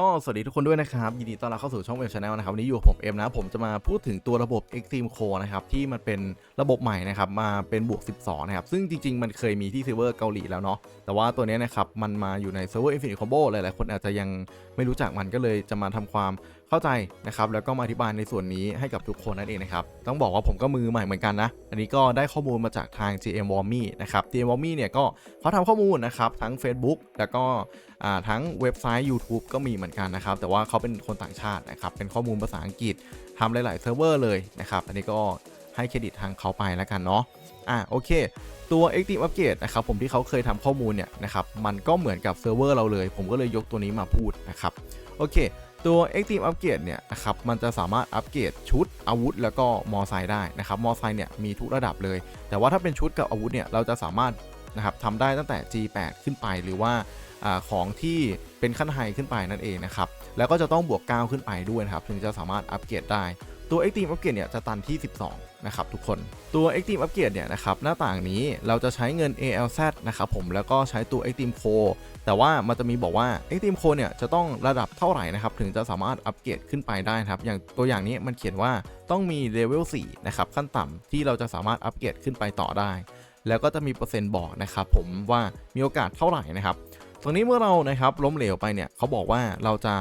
ก็สวัสดีทุกคนด้วยนะครับ ยินดีต้อนรับเข้าสู่ช่องเอ็มชาแนลนะครับ วันนี้อยู่ผมเอ็มนะ ผมจะมาพูดถึงตัวระบบ Extreme Core นะครับ ที่มันเป็นระบบใหม่นะครับ มาเป็นบวก 12 นะครับ ซึ่งจริง ๆ มันเคยมีที่เซิร์ฟเวอร์เกาหลีแล้วเนาะแต่ว่าตัวนี้นะครับ มันมาอยู่ในเซิร์ฟเวอร์ Infinite Combo หลาย ๆ คนอาจจะยังไม่รู้จักมันก็เลยจะมาทำความ เข้าใจนะครับแล้วก็มาอธิบายในส่วนนี้ให้กับทุกคนนั่นเองนะครับต้องบอกว่าผมก็มือใหม่เหมือนกันนะ อันนี้ก็ได้ข้อมูลมาจากทาง GM w a r m y นะครับ GM w a r m y เนี่ยก็เขาทำข้อมูลนะครับทั้ง Facebook แล้วก็ทั้งเว็บไซต์ YouTube ก็มีเหมือนกันนะครับแต่ว่าเขาเป็นคนต่างชาตินะครับเป็นข้อมูลภาษาอังกฤษทำหลาย ๆ เซิร์ฟเวอร์เลยนะครับอันนี้ก็ให้เครดิตทางเขาไปแล้วกันเนาะอะโอเค ตัว Active Upgrade นะครับผมที่เขาเคยทำข้อมูลเนี่ยนะครับมันก็เหมือนกับเซิร์ฟเวอร์เราเลย ผมก็เลยยกตัวนี้มาพูดนะครับโอเค ตัว Extreme Upgrade เนี่ยนะครับมันจะสามารถอัปเกรดชุดอาวุธ แล้วก็มอไซค์ได้นะครับมอไซค์เนี่ยมีทุกระดับเลย แต่ว่าถ้าเป็นชุดกับอาวุธเนี่ยเราจะสามารถนะครับทำได้ตั้งแต่ G8 ขึ้นไปหรือว่าอของที่เป็นขั้นไฮขึ้นไปนั่นเองนะครับแล้วก็จะต้องบวก 9 ขึ้นไปด้วยนะครับถึงจะสามารถอัปเกรดได้ ตัว Extreme Upgrade เนี่ยจะตันที่ 12 นะครับทุกคน ตัว Extreme Upgrade เนี่ยนะครับหน้าต่างนี้เราจะใช้เงิน ALZ นะครับผมแล้วก็ใช้ตัว Extreme Core แต่ว่ามันจะมีบอกว่า Extreme Core เนี่ยจะต้องระดับเท่าไหร่นะครับถึงจะสามารถอัปเกรดขึ้นไปได้นะครับอย่างตัวอย่างนี้มันเขียนว่าต้องมีเลเวล4นะครับขั้นต่ำที่เราจะสามารถอัปเกรดขึ้นไปต่อได้ แล้วก็จะมีเปอร์เซ็นต์บอกนะครับผมว่ามีโอกาสเท่าไหร่นะครับตรงนี้เมื่อเรานะครับล้มเหลวไปเนี่ยเขาบอกว่าเราจะ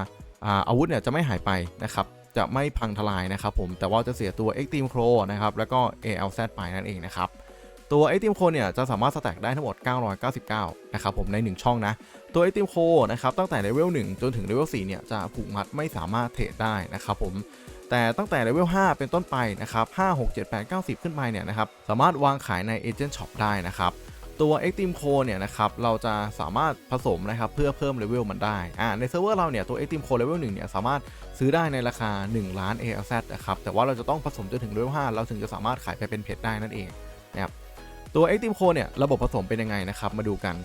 อาอาวุธเนี่ยจะไม่หายไปนะครับ จะไม่พังทลายนะครับผมแต่ว่าจะเสียตัว Extreme Pro นะครับแล้วก็ ALZ ไปนั่นเองนะครับตัว Extreme Pro เนี่ยจะสามารถสแต็กได้ทั้งหมด 999 นะครับผมใน 1 ช่องนะตัว Extreme Pro นะครับตั้งแต่เลเวล1จนถึงเลเวล4เนี่ยจะผูกมัดไม่สามารถเทรดได้นะครับผมแต่ตั้งแต่เลเวล5เป็นต้นไปนะครับ5 6 7 8 90 ขึ้นไปเนี่ยนะครับสามารถวางขายใน Agent Shop ได้นะครับ ตัว Extreme Core เนี่ยนะครับเราจะสามารถผสมนะครับเพื่อเพิ่มเลเวลมันได้อ่าในเซิร์ฟเวอร์เราเนี่ยตัว Extreme Core Level 1เนี่ยสามารถซื้อได้ในราคา 1 ล้าน ALZ นะครับแต่ว่าเราจะต้องผสมจนถึงเลเวล5เราถึงจะสามารถขายไปเป็นเพชรได้นั่นเองนะครับตัว Extreme Core เนี่ยระบบผสมเป็นยังไงนะครับมาดูกัน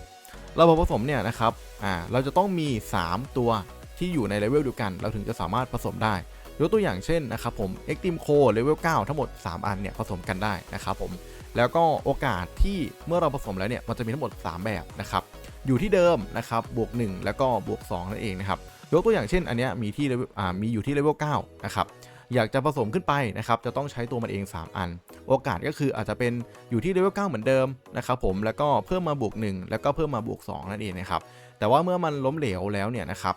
ระบบผสมเนี่ยนะครับอ่าเราจะต้องมี 3 ตัวที่อยู่ในเลเวลเดียวกัน เราถึงจะสามารถผสมได้ยกตัวอย่างเช่นนะครับผม Extreme Core Level 9 ทั้งหมด 3 อันเนี่ยผสมกันได้นะครับผม แล้วก็โอกาสที่เมื่อเราผสมแล้วเนี่ยมันจะมีทั้งหมด 3 แบบนะครับอยู่ที่เดิมนะครับบวก 1 แล้วก็บวก 2 นั่นเองนะครับยกตัวอย่างเช่นอันเนี้ยมีที่อ่ามีอยู่ที่เลเวล9นะครับอยากจะผสมขึ้นไปนะครับจะต้องใช้ตัวมันเอง 3 อัน โอกาสก็คืออาจจะเป็นอยู่ที่เลเวล9เหมือนเดิมนะครับผมแล้วก็เพิ่มมาบวก 1 แล้วก็เพิ่มมาบวก 2 นั่นเองนะครับแต่ว่าเมื่อมันล้มเหลวแล้วเนี่ยนะครับ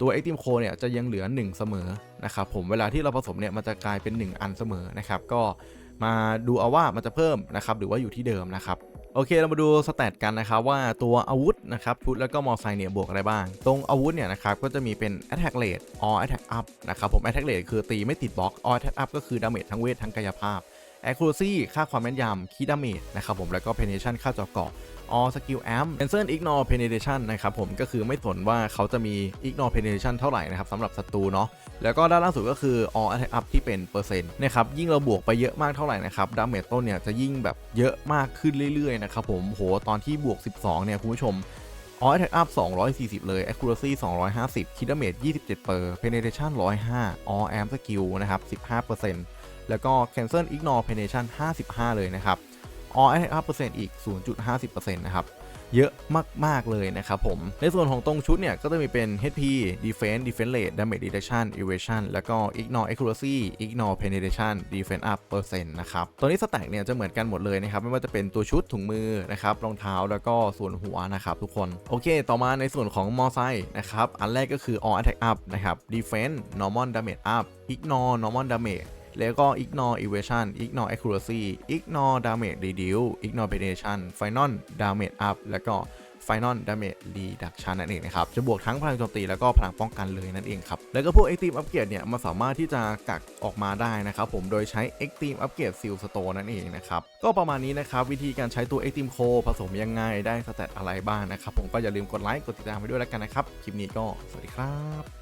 ตัว Extreme Core เนี่ยจะยังเหลือ 1 เสมอนะครับผมเวลาที่เราผสมเนี่ยมันจะกลายเป็น 1 อันเสมอนะครับก็ มาดูเอาว่ามันจะเพิ่มนะครับหรือว่าอยู่ที่เดิมนะครับโอเคเรามาดูสเตตกันนะครับว่าตัวอาวุธนะครับชุดแล้วก็มอไซค์เนี่ยบวกอะไรบ้าง ตรงอาวุธเนี่ยนะครับก็จะมีเป็น attack rate or attack up นะครับผม attack rate คือตีไม่ติดบล็อก or attack up ก็คือดาเมจทั้งเวททั้งกายภาพ accuracy ค่าความแม่นยำคีดาเมจนะครับผมแล้วก็ penetration ค่าเจาะเกาะ all skill amp cancel ignore penetration นะครับผมก็คือไม่สนว่าเขาจะมี ignore penetration เท่าไหร่นะครับสำหรับศัตรูเนาะแล้วก็ด้านล่างสุดก็คือ all attack up ที่เป็นเปอร์เซ็นต์นะครับยิ่งเราบวกไปเยอะมากเท่าไหร่นะครับดาเมจต้นเนี่ยจะยิ่งแบบเยอะมากขึ้นเรื่อยๆนะครับผมโหตอนที่บวก 12 เนี่ยคุณผู้ชม all attack up 240 เลย accuracy 250คิด damage 27เปอร์ penetration 105 all amp skill นะครับ 15% แล้วก็ cancel ignore penetration 55 เลยนะครับ all attack up เปอร์เซนต์อีก 0.50%นะครับ เยอะมาก ๆ เลยนะครับผม ในส่วนของตรงชุดเนี่ย ก็จะมีเป็น HP Defense Defense Rate Damage Reduction Evasion แล้วก็ Ignore Accuracy Ignore Penetration Defense Up เปอร์เซ็นต์นะครับ ตัวนี้สแต็กเนี่ยจะเหมือนกันหมดเลยนะครับ ไม่ว่าจะเป็นตัวชุดถุงมือนะครับ รองเท้าแล้วก็ส่วนหัวนะครับทุกคน โอเค ต่อมาในส่วนของมอไซค์นะครับ อันแรกก็คือ All Attack Up นะครับ Defense Normal Damage Up Ignore Normal Damage แล้วก็ ignore evasion ignore accuracy ignore damage reduce ignore penetration final damage up แล้วก็ final damage reduction นั่นเองนะครับ จะบวกทั้งพลังโจมตีแล้วก็พลังป้องกันเลยนั่นเองครับ แล้วก็พวก extreme upgrade เนี่ยมันสามารถที่จะกักออกมาได้นะครับผม โดยใช้ extreme upgrade seal store นั่นเองนะครับ ก็ประมาณนี้นะครับ วิธีการใช้ตัว extreme core ผสมยังไง ได้สเตตอะไรบ้างนะครับ ผมก็อย่าลืมกดไลค์ กดติดตามไปด้วยแล้วกันนะครับ คลิปนี้ก็สวัสดีครับ